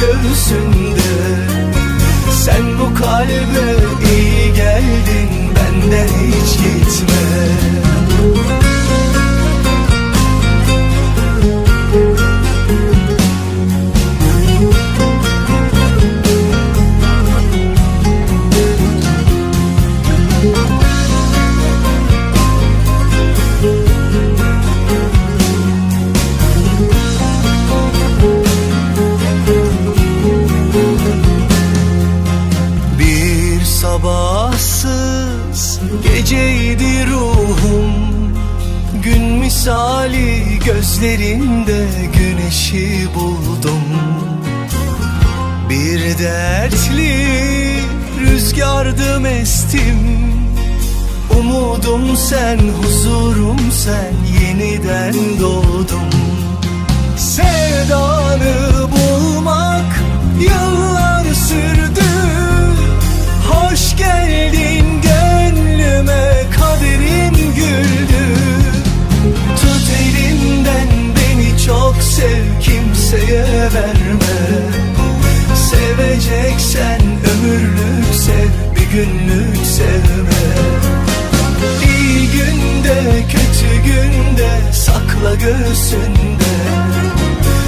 göğsünde. Sen bu kalbe sabahsız geceydi ruhum. Gün misali gözlerinde güneşi buldum. Bir dertli rüzgardım estim Umudum sen, huzurum sen Yeniden doğdum. Sevdanı göğsünde.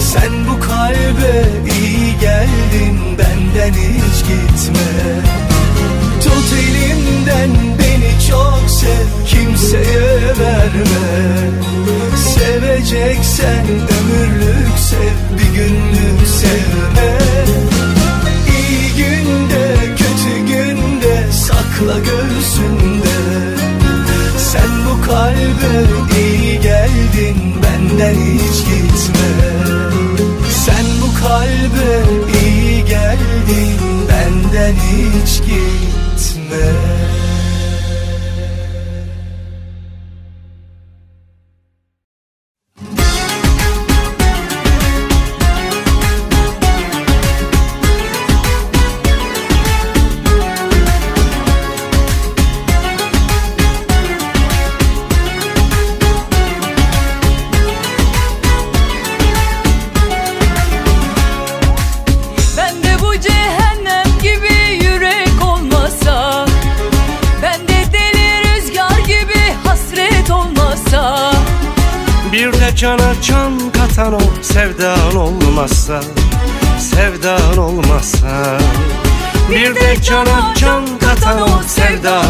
Sen bu kalbe iyi geldin benden hiç gitme benden hiç gitme. Sen bu kalbe iyi geldin benden hiç gitme cana can katan o sevdan olmazsa Sevdan olmazsa. Bir de cana can katan o sevdan